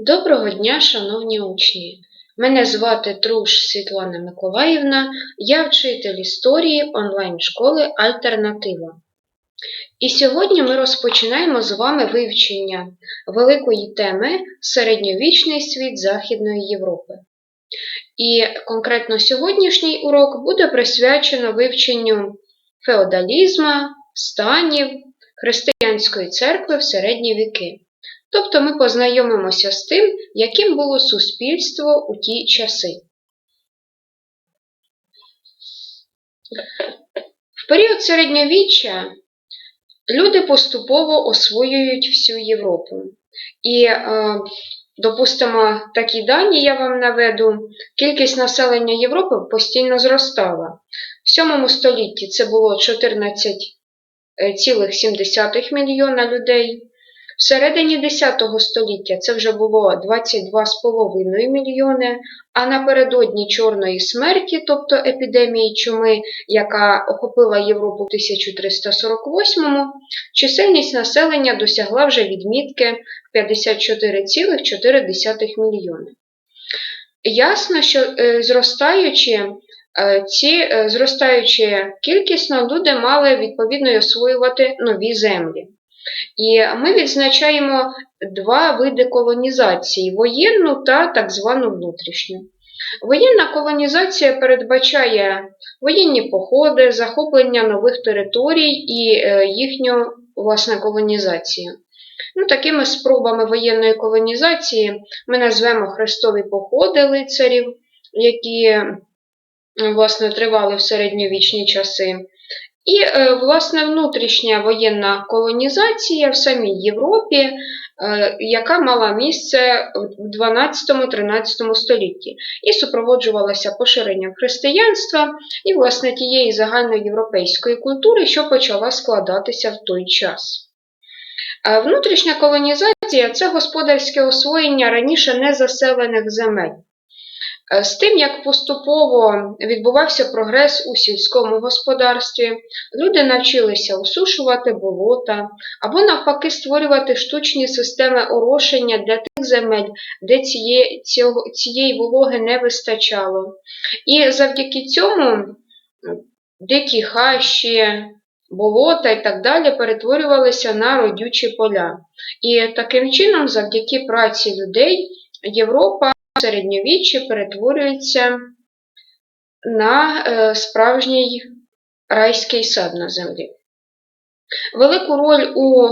Доброго дня, шановні учні! Мене звати Труш Світлана Миколаївна, я вчитель історії онлайн-школи Альтернатива. І сьогодні ми розпочинаємо з вами вивчення великої теми Середньовічний світ Західної Європи. І конкретно сьогоднішній урок буде присвячено вивченню феодалізма, станів, християнської церкви в середні віки. Тобто ми познайомимося з тим, яким було суспільство у ті часи. В період середньовіччя люди поступово освоюють всю Європу. І, е, допустимо, такі дані я вам наведу. Кількість населення Європи постійно зростала. В 7 столітті це було 14,7 мільйона людей. Середині 10 століття це вже було 22,5 мільйони, а напередодні Чорної смерті, тобто епідемії чуми, яка охопила Європу в 1348-му, чисельність населення досягла вже відмітки 54,4 мільйони. Ясно, що е, зростаючи, е, ці, е, зростаючи кількісно, люди мали відповідно освоювати нові землі. І ми відзначаємо два види колонізації воєнну та так звану внутрішню. Воєнна колонізація передбачає воєнні походи, захоплення нових територій і е, їхню власне колонізацію. Ну, Такими спробами воєнної колонізації ми назвемо хрестові походи лицарів, які власне, тривали в середньовічні часи. І, е, власне, внутрішня воєнна колонізація в самій Європі, е, яка мала місце в 12-13 столітті, і супроводжувалася поширенням християнства і, власне, тієї загальноєвропейської культури, що почала складатися в той час. Внутрішня колонізація це господарське освоєння раніше незаселених земель. Е, з тим, як поступово відбувався прогрес у сільському господарстві, люди навчилися осушувати болота або, навпаки, створювати штучні системи орошення для тих земель, де цієї, цієї вологи не вистачало. І завдяки цьому дикі хащі, болота і так далі перетворювалися на родючі поля. І таким чином, завдяки праці людей, Європа середньовіччі перетворюється на е, справжній райський сад на землі. Велику роль у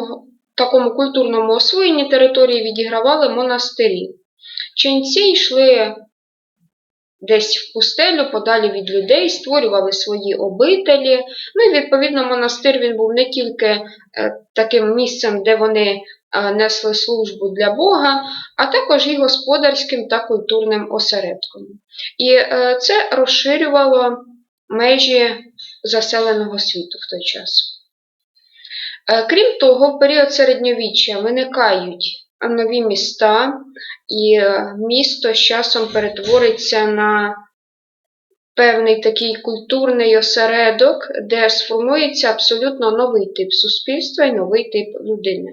такому культурному освоєнні території відігравали монастирі. Ченці йшли десь в пустелю, подалі від людей, створювали свої обителі. Ну і, відповідно, монастир він був не тільки е, таким місцем, де вони несли службу для Бога, а також і господарським та культурним осередком. І е, це розширювало межі заселеного світу в той час. Е, крім того, в період середньовіччя виникають нові міста, і е, місто з часом перетвориться на певний такий культурний осередок, де сформується абсолютно новий тип суспільства і новий тип людини.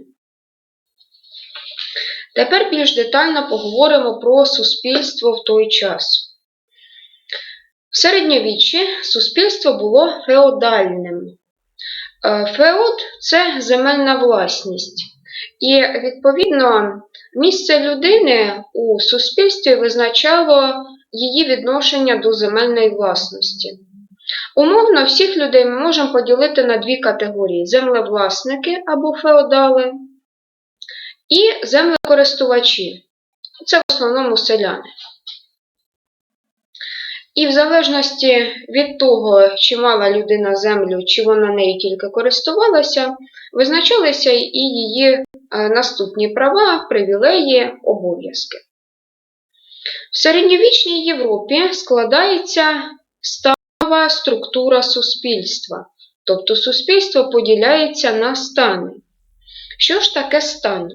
Тепер більш детально поговоримо про суспільство в той час. В середньовіччі суспільство було феодальним. Е, феод це земельна власність. І, відповідно, місце людини у суспільстві визначало її відношення до земельної власності. Умовно, всіх людей ми можемо поділити на дві категорії: землевласники або феодали і землекористувачі. Це в основному селяни. І в залежності від того, чи мала людина землю, чи вона нею тільки користувалася, визначалися і її е, наступні права, привілеї, обов'язки. В середньовічній Європі складається станова структура суспільства, тобто суспільство поділяється на стани. Що ж таке стан?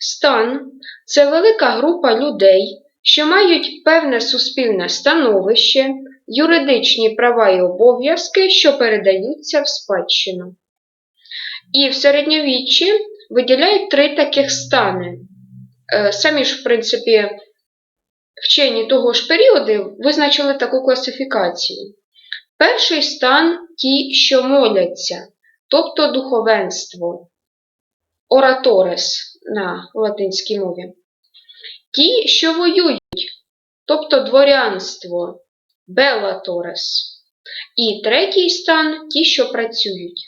Стан це велика група людей, що мають певне суспільне становище, юридичні права і обов'язки, що передаються в спадщину. І в середньовіччі виділяють три таких стани: Е, Самі ж, в принципі, вчені того ж періоду визначили таку класифікацію. Перший стан ті, що моляться, тобто духовенство, ораторес на латинській мові. Ті, що воюють, тобто дворянство, белаторес. І третій стан ті, що працюють,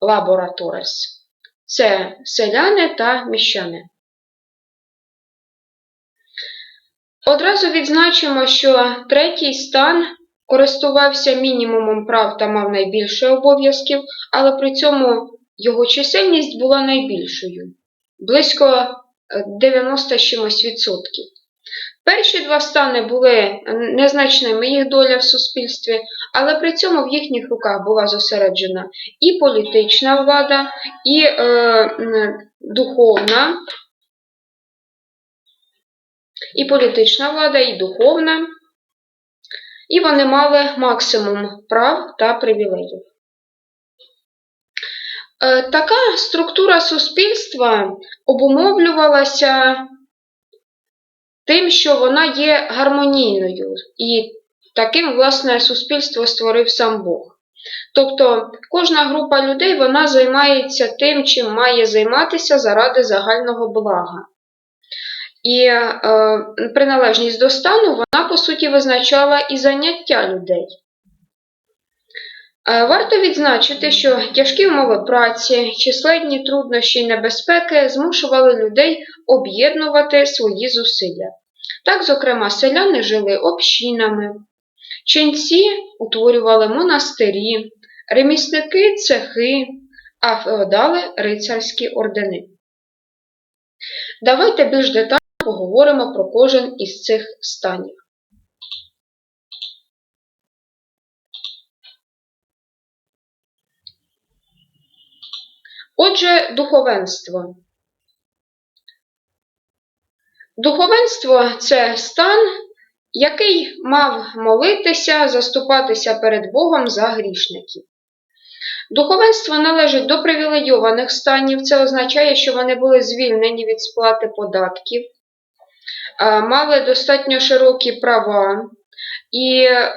лабораторес. Це селяни та міщани. Одразу відзначимо, що третій стан користувався мінімумом прав та мав найбільше обов'язків, але при цьому його чисельність була найбільшою близько е, 90 чимось відсотків. Перші два стани були незначними їх доля в суспільстві, але при цьому в їхніх руках була зосереджена і політична влада, і е, духовна, і політична влада, і духовна, і вони мали максимум прав та привілеїв. Е, Така структура суспільства обумовлювалася тим, що вона є гармонійною, і таким, власне, суспільство створив сам Бог. Тобто кожна група людей вона займається тим, чим має займатися заради загального блага. І е, приналежність до стану вона, по суті, визначала і заняття людей. Е, Варто відзначити, що тяжкі умови праці, численні труднощі й небезпеки змушували людей об'єднувати свої зусилля. Так, зокрема, селяни жили общинами, ченці утворювали монастирі, ремісники цехи, а феодали рицарські ордени. Давайте більш детально поговоримо про кожен із цих станів. Отже, духовенство. Духовенство це стан, який мав молитися, заступатися перед Богом за грішників. Духовенство належить до привілейованих станів, це означає, що вони були звільнені від сплати податків, мали достатньо широкі права, і е,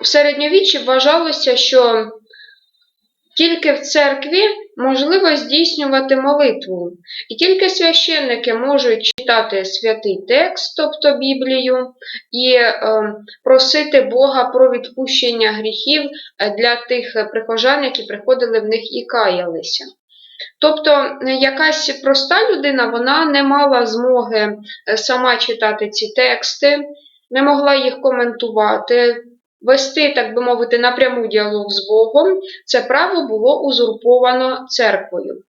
в середньовіччі вважалося, що тільки в церкві можливо здійснювати молитву, і тільки священники можуть читати святий текст, тобто Біблію, і е, просити Бога про відпущення гріхів е, для тих прихожан, які приходили в них і каялися. Тобто е, якась проста людина вона не мала змоги е, сама читати ці тексти, не могла їх коментувати, вести, так би мовити, напряму діалог з Богом, це право було узурповано церквою.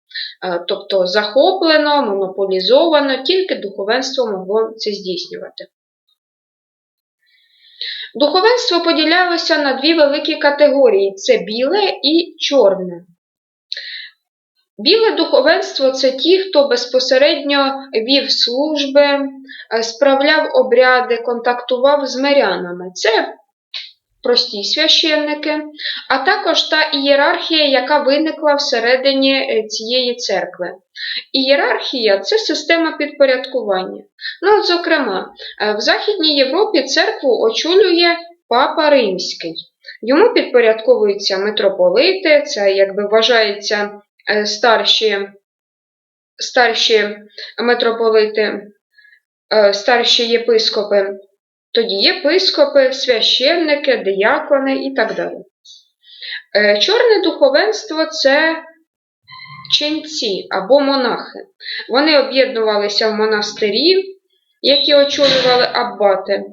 Е, Тобто захоплено, монополізовано, тільки духовенство могло це здійснювати. Духовенство поділялося на дві великі категорії: це біле і чорне. Біле духовенство це ті, хто безпосередньо вів служби, е, справляв обряди, контактував з мирянами. Це прості священники, а також та ієрархія, яка виникла всередині е, цієї церкви. Ієрархія це система підпорядкування. Ну, от, зокрема, е, в Західній Європі церкву очолює Папа Римський. Йому підпорядковуються митрополити, це якби вважається е, старші, старші митрополити, старші єпископи. Тоді єпископи, священники, диякони і так далі. Е, Чорне духовенство це ченці або монахи. Вони об'єднувалися в монастирі, які очолювали аббати.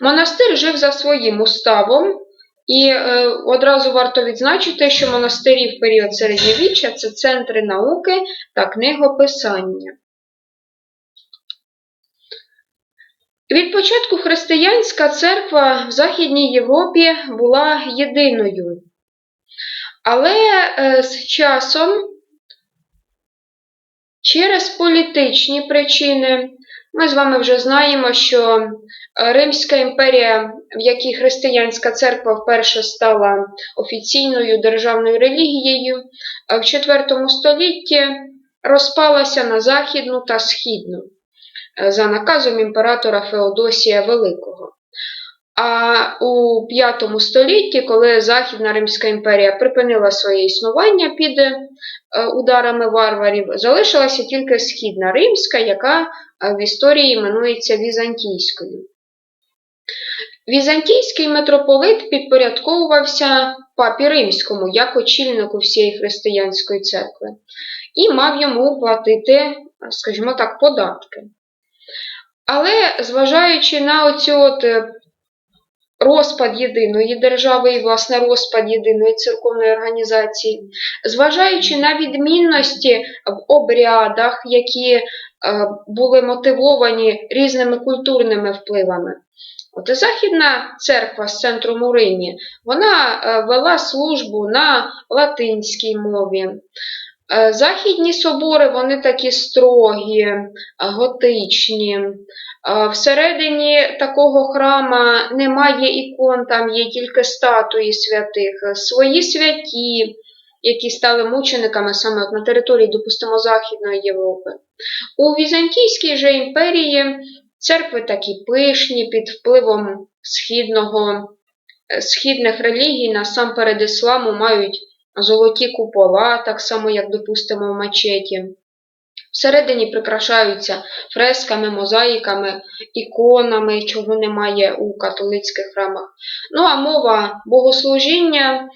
Монастир жив за своїм уставом, і е, одразу варто відзначити, що монастирі в період середньовіччя це центри науки та книгописання. Від початку християнська церква в Західній Європі була єдиною. Але е, з часом через політичні причини ми з вами вже знаємо, що Римська імперія, в якій християнська церква вперше стала офіційною державною релігією, в IV столітті розпалася на західну та східну за наказом імператора Феодосія Великого. А у V столітті, коли Західна Римська імперія припинила своє існування під е, ударами варварів, залишилася тільки Східна Римська, яка е, в історії іменується Візантійською. Візантійський митрополит підпорядковувався папі римському як очільнику всієї християнської церкви і мав йому платити, скажімо так, податки. Але зважаючи на оцю от е, розпад єдиної держави і, власне, розпад єдиної церковної організації, зважаючи на відмінності в обрядах, які е, були мотивовані різними культурними впливами. От Західна церква з центром у Римі, вона е, вела службу на латинській мові. Е, Західні собори вони такі строгі, е, готичні. Е, Всередині такого храма немає ікон, там є тільки статуї святих, свої святі, які стали мучениками саме на території, допустимо, Західної Європи. У Візантійській же імперії церкви такі пишні під впливом східного, східних релігій, насамперед ісламу, мають золоті купола, так само, як, допустимо, в мечеті. Всередині прикрашаються фресками, мозаїками, іконами, чого немає у католицьких храмах. Ну а мова богослужіння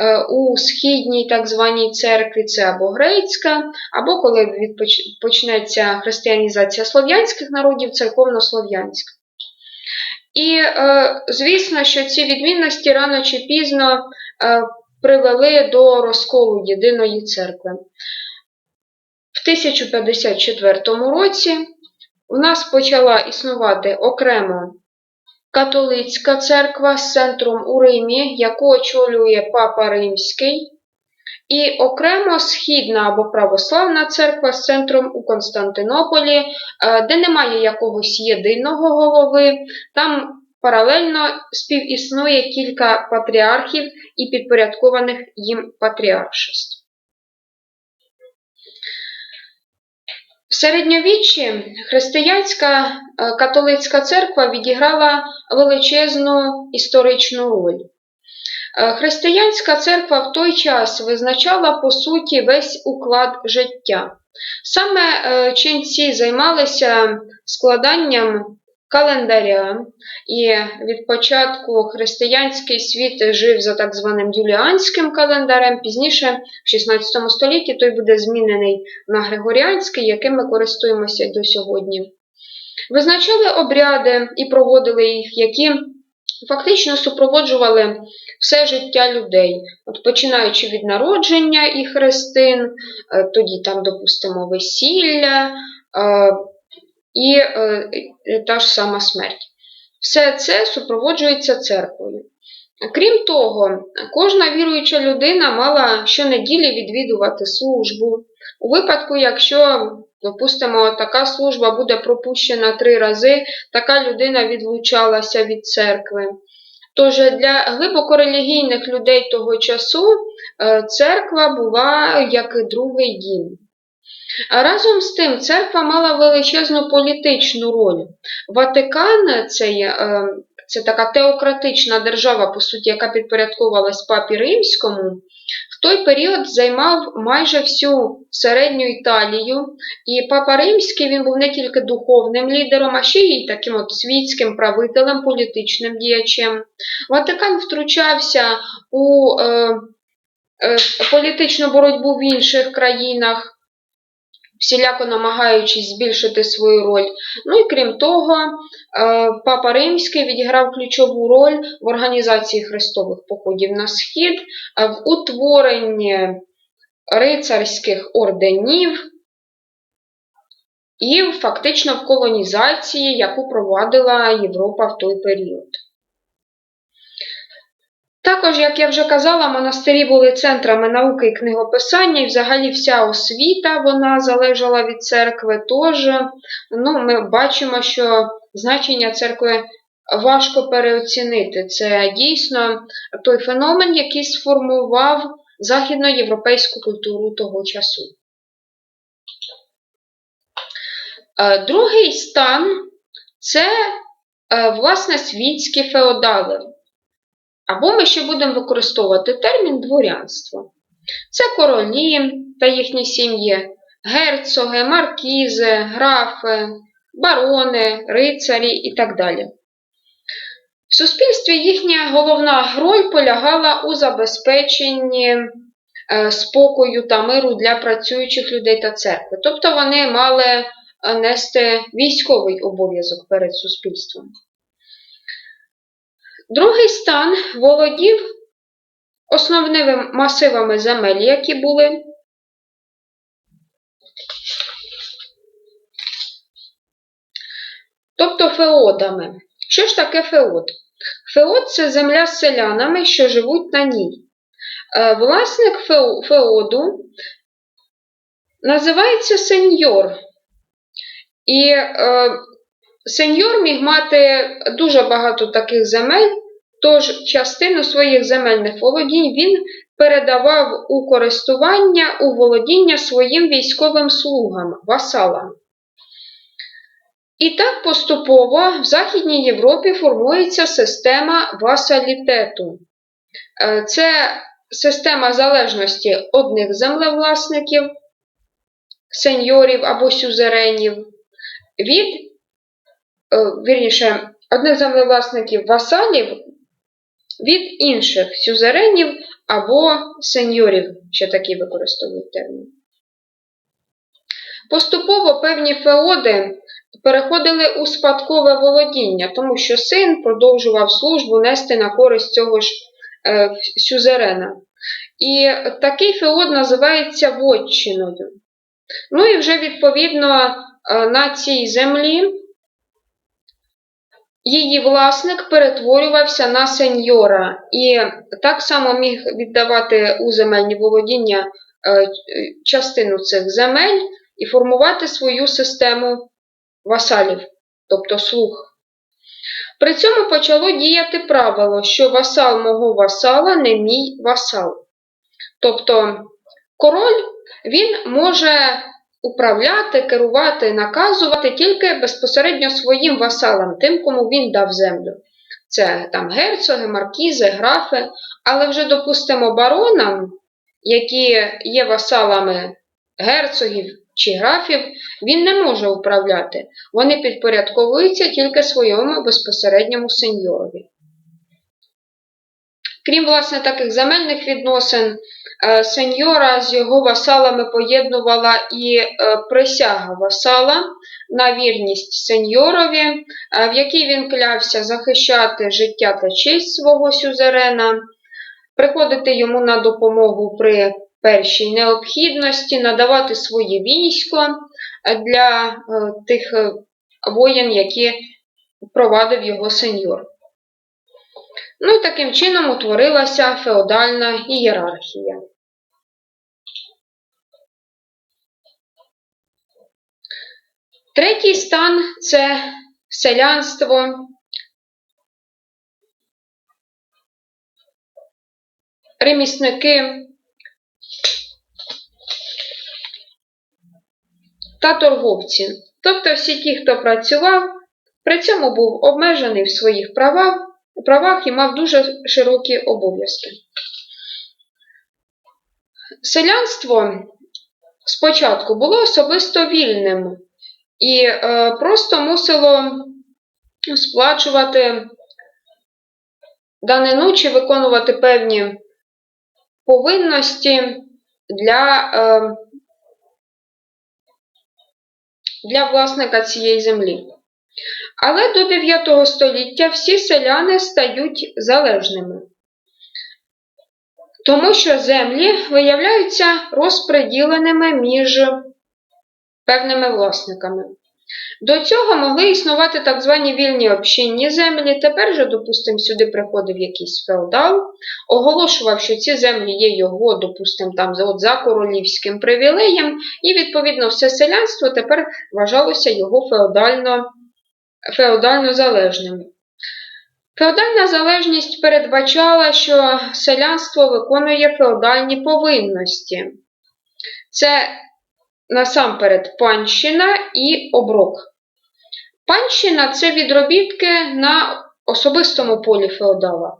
е, у східній так званій церкві це або грецька, або коли почнеться християнізація слов'янських народів, церковно-слов'янська. І, е, звісно, що ці відмінності рано чи пізно е, привели до розколу єдиної церкви. В 1054 році у нас почала існувати окремо католицька церква з центром у Римі, яку очолює Папа Римський, і окремо східна або православна церква з центром у Константинополі, е, де немає якогось єдиного голови. Там Паралельно співіснує кілька патріархів і підпорядкованих їм патріаршеств. В середньовіччі християнська е, католицька церква відіграла величезну історичну роль. Е, християнська церква в той час визначала по суті весь уклад життя. Саме е, ченці займалися складанням календаря, і від початку християнський світ жив за так званим юліанським календарем. Пізніше, в 16 столітті, той буде змінений на Григоріанський, яким ми користуємося до сьогодні. Визначали обряди і проводили їх, які фактично супроводжували все життя людей, От починаючи від народження і хрестин, е, тоді там, допустимо, весілля. Е, і та ж сама смерть. Все це супроводжується церквою. Крім того, кожна віруюча людина мала щонеділі відвідувати службу. У випадку, якщо, допустимо, така служба буде пропущена три рази, така людина відлучалася від церкви. Тож для глибоко релігійних людей того часу е, церква була як другий дім. Разом з тим, церква мала величезну політичну роль. Ватикан це, е, це така теократична держава, по суті, яка підпорядковувалась папі римському, в той період займав майже всю середню Італію, і папа Римський він був не тільки духовним лідером, а ще й таким от світським правителем, політичним діячем. Ватикан втручався у е, е, політичну боротьбу в інших країнах всіляко намагаючись збільшити свою роль. Ну і крім того, е, Папа Римський відіграв ключову роль в організації хрестових походів на схід, е, в утворенні рицарських орденів і фактично в колонізації, яку провадила Європа в той період. Також, як я вже казала, монастирі були центрами науки і книгописання, і взагалі вся освіта вона залежала від церкви. Тож ну, ми бачимо, що значення церкви важко переоцінити. Це дійсно той феномен, який сформував західноєвропейську культуру того часу. Е, Другий стан це, е, власне, світські феодали. Або ми ще будемо використовувати термін дворянство. Це королі та їхні сім'ї, герцоги, маркізи, графи, барони, рицарі і так далі. В суспільстві їхня головна роль полягала у забезпеченні е, спокою та миру для працюючих людей та церкви. Тобто вони мали е, нести військовий обов'язок перед суспільством. Другий стан володів основними масивами земель, які були. Тобто феодами. Що ж таке феод? Феод це земля з селянами, що живуть на ній. Е, Власник феоду називається сеньор. І е, сеньор міг мати дуже багато таких земель, тож частину своїх земельних володінь він передавав у користування у володіння своїм військовим слугам, васалам. І так поступово в Західній Європі формується система васалітету. Е, Це система залежності одних землевласників, сеньорів або сюзеренів від, е, вірніше, одних землевласників васалів від інших сюзеренів або сеньорів, ще такі використовують термін. Поступово певні феоди переходили у спадкове володіння, тому що син продовжував службу нести на користь цього ж е, сюзерена. І такий феод називається вотчиною. Ну і вже відповідно е, на цій землі її власник перетворювався на сеньора і так само міг віддавати у земельні володіння е, частину цих земель і формувати свою систему васалів, тобто слуг. При цьому почало діяти правило, що васал мого васала не мій васал. Тобто король він може управляти, керувати, наказувати тільки безпосередньо своїм васалам, тим, кому він дав землю. Це там герцоги, маркізи, графи, але вже, допустимо, баронам, які є васалами герцогів чи графів, він не може управляти. Вони підпорядковуються тільки своєму безпосередньому сеньорові. Крім власне таких земельних відносин, е, сеньора з його васалами поєднувала і е, присяга васала на вірність сеньорові, е, в якій він клявся захищати життя та честь свого сюзерена, приходити йому на допомогу при першій необхідності, надавати своє військо для тих воєн, які провадив його сеньор. Ну і таким чином утворилася феодальна ієрархія. Третій стан це селянство. Ремісники та торговці. Тобто всі ті, хто працював, при цьому був обмежений в своїх правах правах і мав дуже широкі обов'язки. Селянство спочатку було особисто вільним і е, просто мусило сплачувати данину чи виконувати певні повинності для, е, для власника цієї землі. Але до 9 століття всі селяни стають залежними, тому що землі виявляються розпреділеними між певними власниками. До цього могли існувати так звані вільні общинні землі. Тепер же, допустимо, сюди приходив якийсь феодал, оголошував, що ці землі є його, допустимо, там от за королівським привілеєм, і, відповідно, все селянство тепер вважалося його феодально феодально залежними. Феодальна залежність передбачала, що селянство виконує феодальні повинності. Це насамперед панщина і оброк. Панщина це відробітки на особистому полі феодала.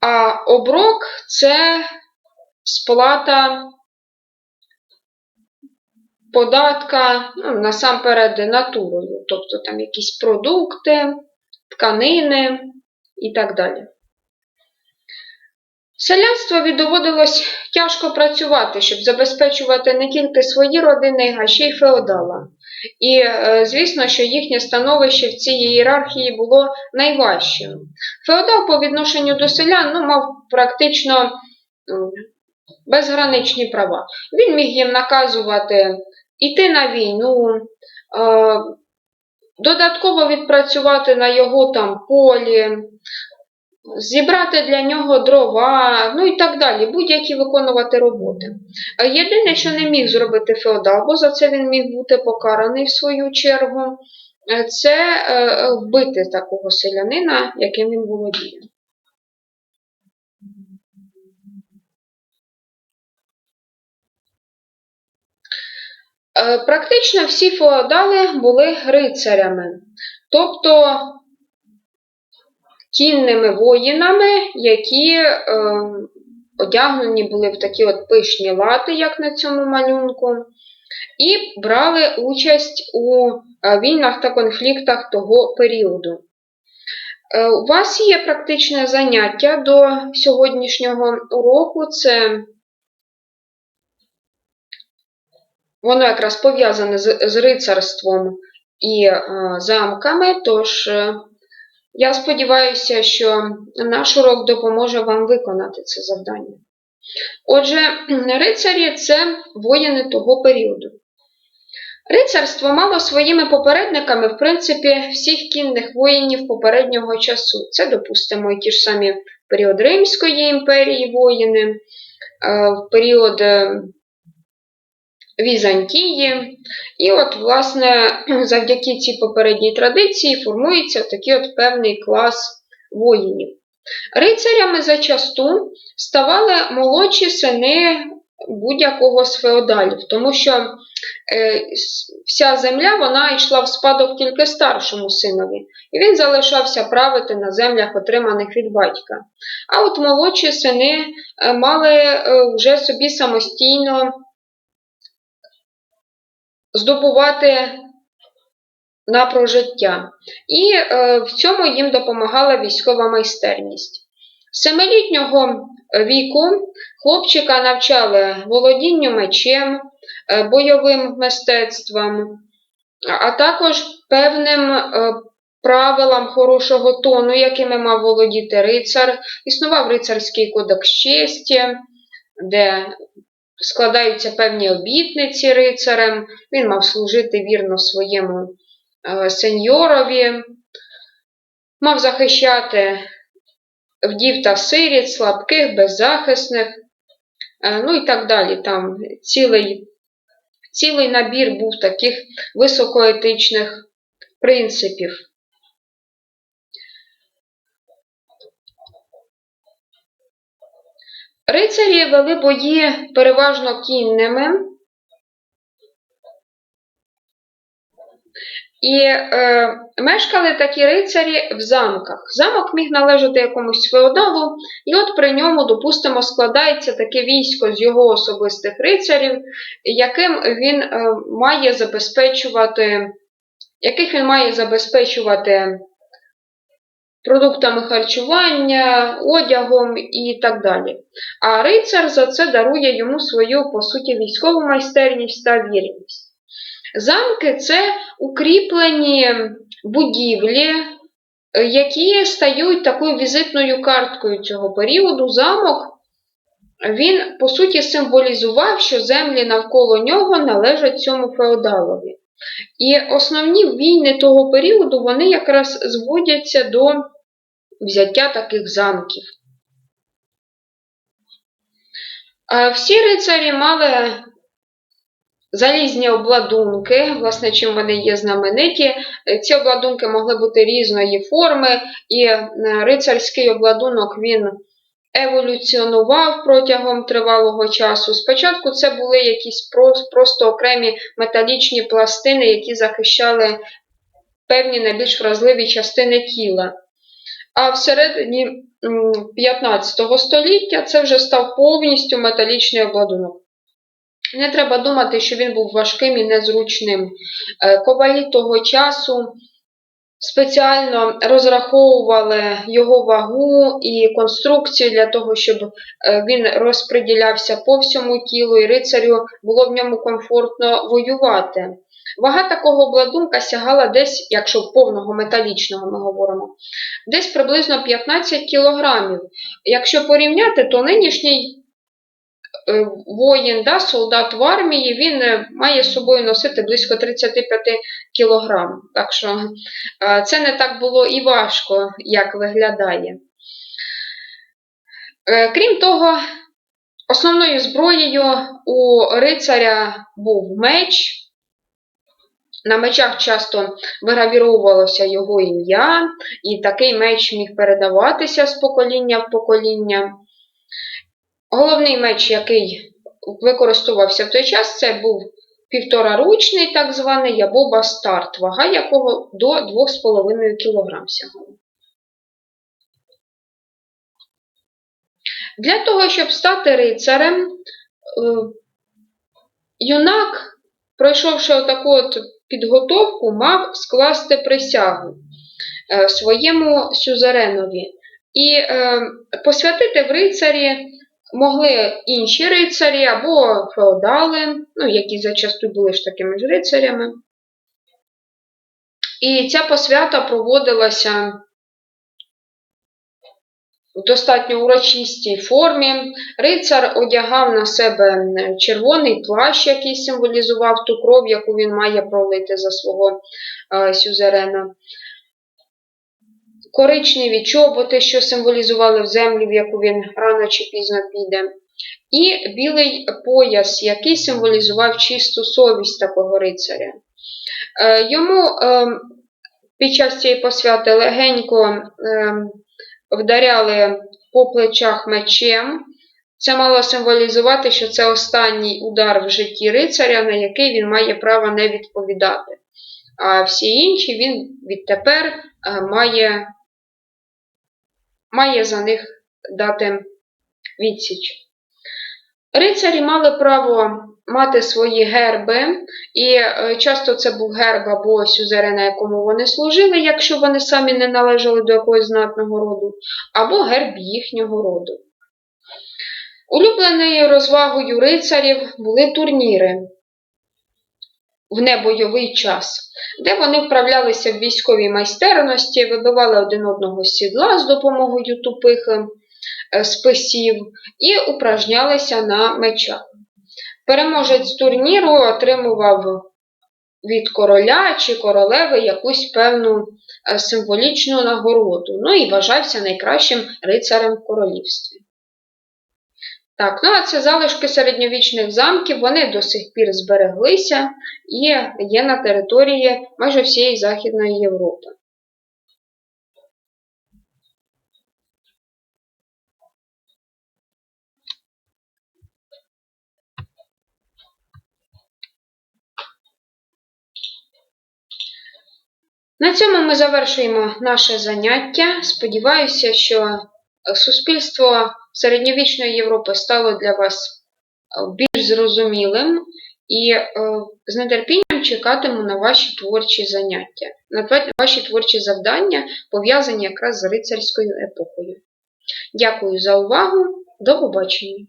А оброк це сплата податка ну, насамперед натурою, тобто там якісь продукти, тканини і так далі. Селянство доводилось тяжко працювати, щоб забезпечувати не тільки свої родини, а ще й феодала. І, е, звісно, що їхнє становище в цій ієрархії було найважчим. Феодал по відношенню до селян ну, мав практично безграничні права. Він міг їм наказувати йти на війну, е, додатково відпрацювати на його там полі, зібрати для нього дрова, ну і так далі, будь-які виконувати роботи. Е, Єдине, що не міг зробити феодал, бо за це він міг бути покараний в свою чергу, е, це вбити такого селянина, яким він володіє. Практично всі феодали були рицарями, тобто кінними воїнами, які е, одягнені були в такі от пишні лати, як на цьому малюнку, і брали участь у е, війнах та конфліктах того періоду. Е, У вас є практичне заняття до сьогоднішнього уроку. Це воно якраз пов'язане з, з рицарством і е, замками, тож е, я сподіваюся, що наш урок допоможе вам виконати це завдання. Отже, рицарі це воїни того періоду. Рицарство мало своїми попередниками, в принципі, всіх кінних воїнів попереднього часу. Це, допустимо, і ті ж самі період Римської імперії воїни, е, в період е, Візантії. І от, власне, завдяки цій попередній традиції формується такий от певний клас воїнів. Рицарями зачасту ставали молодші сини будь-якого з феодалів, тому що е, вся земля вона йшла в спадок тільки старшому синові, і він залишався правити на землях, отриманих від батька. А от молодші сини е, мали е, вже собі самостійно здобувати на прожиття. І е, в цьому їм допомагала військова майстерність. З семилітнього віку хлопчика навчали володінню мечем, е, бойовим мистецтвом, а також певним е, правилам хорошого тону, якими мав володіти рицар. Існував рицарський кодекс честі, де складаються певні обітниці рицарем, він мав служити вірно своєму е, сеньорові, мав захищати вдів та сиріт, слабких, беззахисних, е, ну і так далі. Там цілий, цілий набір був таких високоетичних принципів. Рицарі вели бої переважно кінними. І е, мешкали такі рицарі в замках. Замок міг належати якомусь феодалу, і от при ньому, допустимо, складається таке військо з його особистих рицарів, яким він е, має забезпечувати, яких він має забезпечувати продуктами харчування, одягом і так далі. А рицар за це дарує йому свою, по суті, військову майстерність та вірність. Замки це укріплені будівлі, які стають такою візитною карткою цього періоду. Замок, він, по суті, символізував, що землі навколо нього належать цьому феодалові. І основні війни того періоду вони якраз зводяться до взяття таких замків. Всі рицарі мали залізні обладунки, власне, чим вони є знамениті. Ці обладунки могли бути різної форми, і рицарський обладунок він еволюціонував протягом тривалого часу. Спочатку це були якісь просто окремі металічні пластини, які захищали певні найбільш вразливі частини тіла. А всередині 15 століття це вже став повністю металічний обладунок. Не треба думати, що він був важким і незручним. Е, Ковалі того часу спеціально розраховували його вагу і конструкцію для того, щоб е, він розподілявся по всьому тілу, і рицарю було в ньому комфортно воювати. Вага такого обладунка сягала десь, якщо повного металічного ми говоримо, десь приблизно 15 кілограмів. Якщо порівняти, то нинішній е, воїн, да, солдат в армії, він е, має з собою носити близько 35 кілограм. Так що е, це не так було і важко, як виглядає. Крім того, основною зброєю у рицаря був меч. На мечах часто вигравіровувалося його ім'я, і такий меч міг передаватися з покоління в покоління. Головний меч, який використовувався в той час, це був півтораручний, так званий або бастард, вага якого до 2,5 кг сягала. Для того, щоб стати рицарем, е, юнак, пройшовши отаку от підготовку, мав скласти присягу е, своєму сюзеренові. І е, посвятити в рицарі могли інші рицарі або феодали, ну, які зачасту були ж такими ж рицарями. І ця посвята проводилася в достатньо урочистій формі. Рицар одягав на себе червоний плащ, який символізував ту кров, яку він має пролити за свого е, сюзерена. Коричневі чоботи, що символізували в землю, в яку він рано чи пізно піде. І білий пояс, який символізував чисту совість такого рицаря. Е, Йому е, під час цієї посвяти легенько е, вдаряли по плечах мечем. Це мало символізувати, що це останній удар в житті рицаря, на який він має право не відповідати. А всі інші він відтепер е, має, має за них дати відсіч. Рицарі мали право мати свої герби, і е, часто це був герб або сюзерена, якому вони служили, якщо вони самі не належали до якогось знатного роду, або герб їхнього роду. Улюбленою розвагою рицарів були турніри в небойовий час, де вони вправлялися в військовій майстерності, вибивали один одного з сідла з допомогою тупих е, списів і упражнялися на мечах. Переможець турніру отримував від короля чи королеви якусь певну е, символічну нагороду, ну і вважався найкращим рицарем в королівстві. Так, ну а це залишки середньовічних замків, вони до сих пір збереглися і є на території майже всієї Західної Європи. На цьому ми завершуємо наше заняття. Сподіваюся, що е, суспільство середньовічної Європи стало для вас е, більш зрозумілим і е, з нетерпінням чекатиму на ваші творчі заняття, на ваші творчі завдання, пов'язані якраз з рицарською епохою. Дякую за увагу. До побачення!